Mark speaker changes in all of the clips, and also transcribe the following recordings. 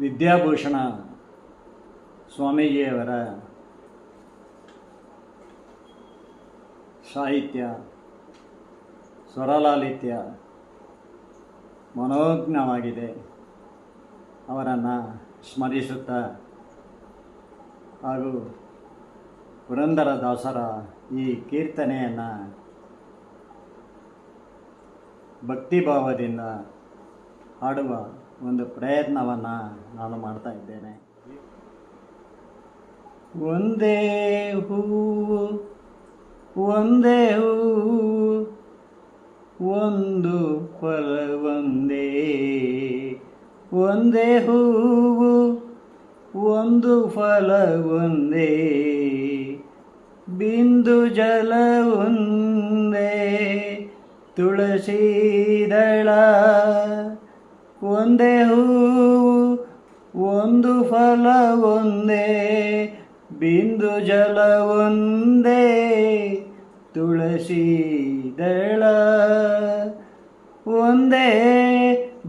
Speaker 1: ವಿದ್ಯಾಭೂಷಣ ಸ್ವಾಮೀಜಿಯವರ ಸಾಹಿತ್ಯ ಸ್ವರಲಾಲಿತ್ಯ ಮನೋಜ್ಞವಾಗಿದೆ. ಅವರನ್ನು ಸ್ಮರಿಸುತ್ತಾ ಹಾಗೂ ಪುರಂದರ ದಾಸರ ಈ ಕೀರ್ತನೆಯನ್ನು ಭಕ್ತಿಭಾವದಿಂದ ಹಾಡುವ ಒಂದು ಪ್ರಯತ್ನವನ್ನು ನಾನು ಮಾಡ್ತಾ ಇದ್ದೇನೆ. ಒಂದೇ ಹೂವು ಒಂದೇ ಹೂವು ಒಂದು ಫಲ ಒಂದೇ. ಒಂದೇ ಹೂವು ಒಂದು ಫಲ ಒಂದೇ. ಬಿಂದು ಜಲ ತುಳಸೀದಳ ತುಳಸಿ ದಳ ಒಂದೇ ಹೂವು ಒಂದು ಫಲ ಒಂದೇ, ಬಿಂದು ಜಲ ಒಂದೇ ತುಳಸಿ ದಳ ಒಂದೇ,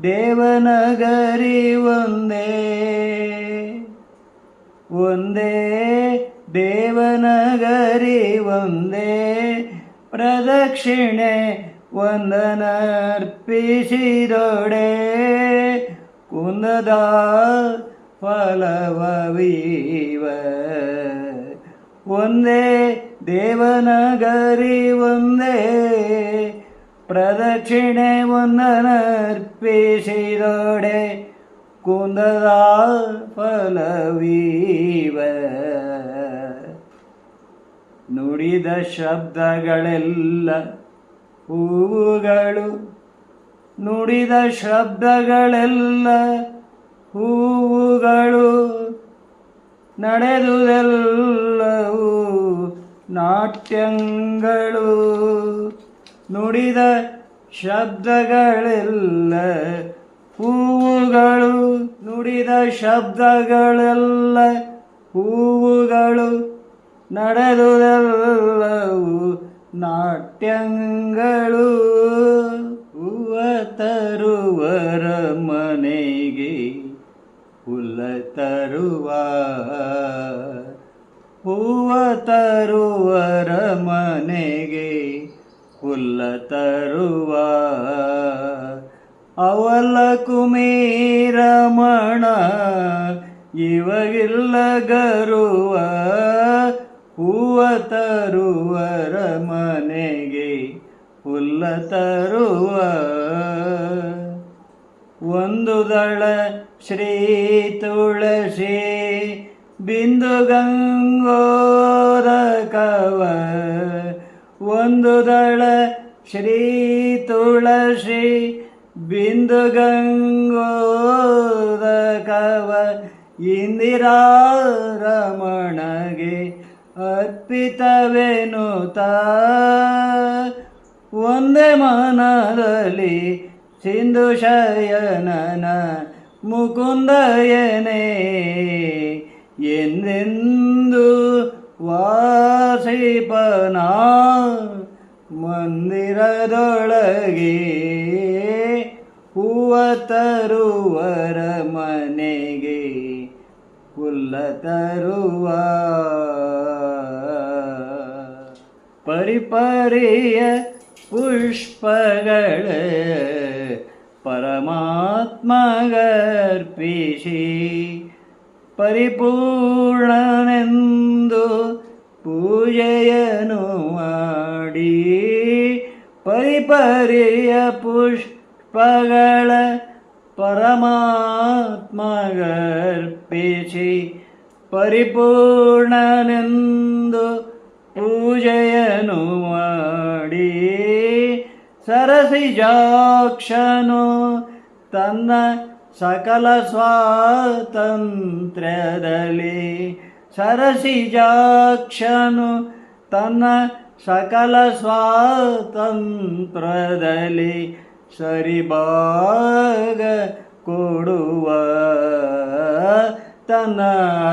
Speaker 1: ದೇವನಗರಿ ಒಂದೇ ಒಂದೇ ದೇವನಗರಿ ಒಂದೇ ಪ್ರದಕ್ಷಿಣೆ ವಂದನರ್ಪಿಸಿದೊಡೆ ಕುಂದದ ಫಲವೀವ ಒಂದೇ ದೇವನಗರಿ ಒಂದೇ ಪ್ರದಕ್ಷಿಣೆ ವಂದನರ್ಪಿಸಿದೊಡೆ ಕುಂದದ ಫಲವೀವ ನುಡಿದ ಶಬ್ದಗಳೆಲ್ಲ ಹೂವುಗಳು. ನುಡಿದ ಶಬ್ದಗಳೆಲ್ಲ ಹೂವುಗಳು. ನಡೆದುದೆಲ್ಲವೂ ನಾಟ್ಯಂಗಳು. ನುಡಿದ ಶಬ್ದಗಳೆಲ್ಲ ಹೂವುಗಳು. ನುಡಿದ ಶಬ್ದಗಳೆಲ್ಲ ಹೂವುಗಳು. ನಡೆದುದೆಲ್ಲವೂ ನಾಟ್ಯಂಗಳು. ಹೂವ ತರುವರ ಮನೆಗೆ ಹುಲ್ಲ ತರುವ. ಹೂವ ತರುವರ ಮನೆಗೆ ಹುಲ್ಲ ತರುವ. ಅವಲ ಕುಮೀರಮಣ ಇವಾಗಿಲ್ಲ ಗರುವ. ಹೂವ ತರುವರ ಮನೆಗೆ ಹುಲ್ಲ ತರುವ. ಒಂದು ದಳ ಶ್ರೀ ತುಳಸಿ, ಬಿಂದು ಗಂಗೋದಕವ ಒಂದು ದಳ ಶ್ರೀ ತುಳಸಿ, ಬಿಂದು ಗಂಗೋದಕವ ಇಂದಿರಾ ರಮಣಗೆ ಅರ್ಪಿತವೆನುತ ಒಂದೇ ಮನದಲ್ಲಿ ಸಿಂಧು ಶಯನನ ಮುಕುಂದಯನೇ ಎಂದೆಂದು ವಾಸಿಪನ? ಮಂದಿರದೊಳಗೆ ಹೂವ ತರುವರ ಮನೆಗೆ ಹುಲ್ಲ ತರುವ ಪರಿಪರಿಯ ಪುಷ್ಪಗಳ ಪರಮಾತ್ಮಗರ್ಪಿಸಿ ಪರಿಪೂರ್ಣನೆಂದು ಪೂಜೆಯನ್ನು ಮಾಡಿ ಪರಿಪರಿಯ ಪುಷ್ಪಗಳ ಪರಮಾತ್ಮಗರ್ಪಿಸಿ ಪರಿಪೂರ್ಣನೆಂದು ಪೂಜೆಯನ್ನು ಮಾಡಿ ಸರಸಿಜಾಕ್ಷನು ತನ್ನ ಸಕಲ ಸ್ವಾತಂತ್ರ್ಯದಲ್ಲಿ ಸರಸಿಜಾಕ್ಷನು ತನ್ನ ಸಕಲ ಸ್ವಾತಂತ್ರ್ಯದಲ್ಲಿ ಸರಿಬಾಗ ಕೊಡುವ ತನ್ನ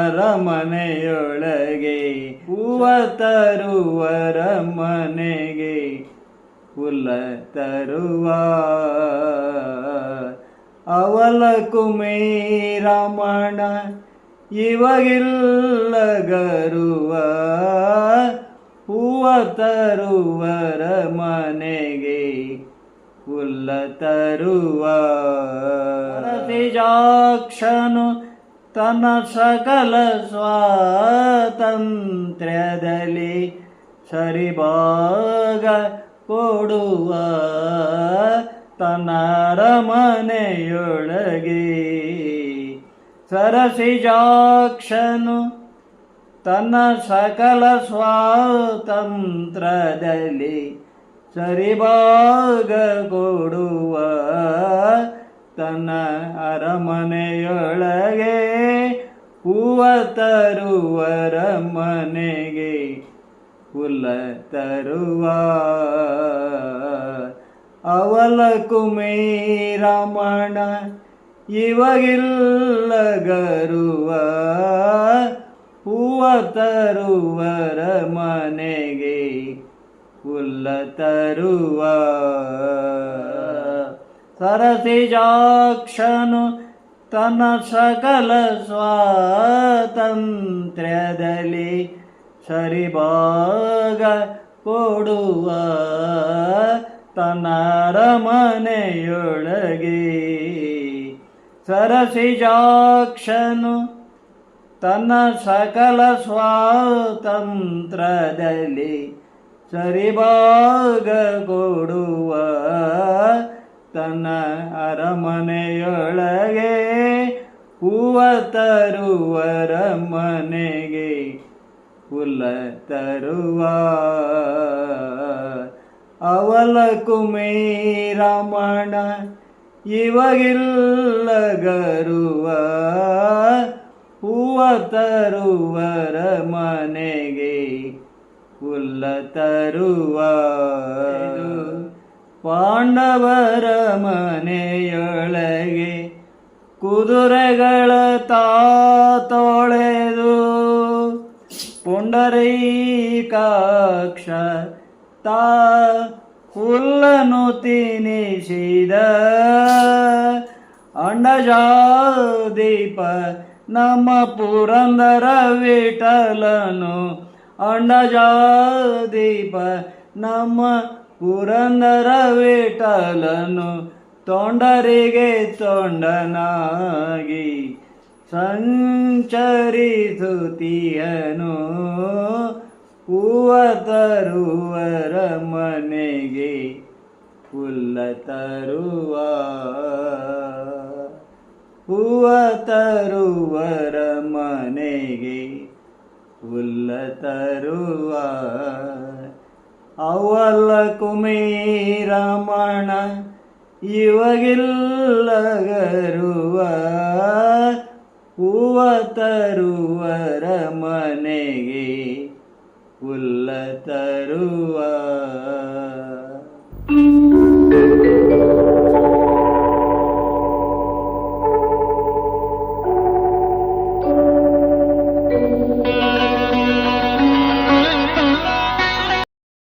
Speaker 1: ಅರಮನೆಯೊಳಗೆ ಹೂವ ತರುವರ ಮನೆಗೆ, ಹುಲ್ಲ ತರುವ ಅವಲ ಕುಮೇರಮಣ ಇವಾಗಿಲ್ಲ ಗರುವ. ಹೂವ ತರುವರ ಮನೆಗೆ, ಹುಲ್ಲ ತರುವ. ಜಾಕ್ಷನು ತನ್ನ ಸಕಲ ಸ್ವಾತಂತ್ರ್ಯದಲ್ಲಿ ಸರಿಭಾಗ ಕೊಡುವ ತನ್ನ ಅರಮನೆಯೊಳಗೆ ಸರಸಿಜಾಕ್ಷನು ತನ್ನ ಸಕಲ ಸ್ವಾತಂತ್ರ್ಯದಲ್ಲಿ ಸರಿಭಾಗ ಕೊಡುವ ತನ್ನ ಅರಮನೆಯೊಳಗೆ ಹೂವ ತರುವರ ಮನೆಗೆ ಹುಲ್ಲ ತರುವ ಅವಲ ಕುಮೇರಮಣ ಇವಾಗಿಲ್ಲ ಗರುವ ಹೂವ ತರುವರ ಮನೆಗೆ ಹುಲ್ಲ ತರುವ ಸರಸಿಜಾಕ್ಷನು ತನ್ನ ಸಕಲ ಸ್ವಾತಂತ್ರ್ಯದಲ್ಲಿ ಸರಿಭಾಗ ಕೊಡುವ ತನ್ನ ಸರಸಿ ಸರಸಿಜಾಕ್ಷನು ತನ್ನ ಸಕಲ ಸ್ವಾತಂತ್ರ್ಯದಲ್ಲಿ ಸರಿಭಾಗ ಕೊಡುವ ತನ್ನ ಅರಮನೆಯೊಳಗೆ ಹೂವ ತರುವರ ಮನೆಗೆ ಹುಲ್ಲ ತರುವ. ಅವಲ ಕುಮೇರಮಣ ಇವಾಗಿಲ್ಲ ಗರುವ ಹೂವ ತರುವರ ಮನೆಗೆ ಹುಲ್ಲ ತರುವ. ಪಾಂಡವರ ಮನೆಯೊಳಗೆ ಕುದುರೆಗಳ ತಾತೊಳೆದು ಪುಂಡರೀಕಾಕ್ಷ ತಾ ಹುಲ್ಲನು ತಿನಿಸಿದ ಅಂಡಜಾದೀಪ ನಮ್ಮ ಪುರಂದರ ವಿಠಲನು. ಅಂಡಜಾದೀಪ ನಮ್ಮ ಪುರಂದರ ವಿಠಲನು ತೊಂಡರಿಗೆ ತೊಂಡನಾಗಿ ಸಂಚರಿಸುತ್ತಿಯನು. ಹೂವ ತರುವರ ಮನೆಗೆ ಹುಲ್ಲ ತರುವ ಹೂವ ತರುವರ ಮನೆಗೆ ಹುಲ್ಲ ತರುವ ಅವಲ್ಲ ಕುಮೀರಮಣ ಇವಾಗಿಲ್ಲ ಗರುವ ಹೂವ ತರುವರ ಮನೆಗೆ ಹುಲ್ಲ ತರುವ.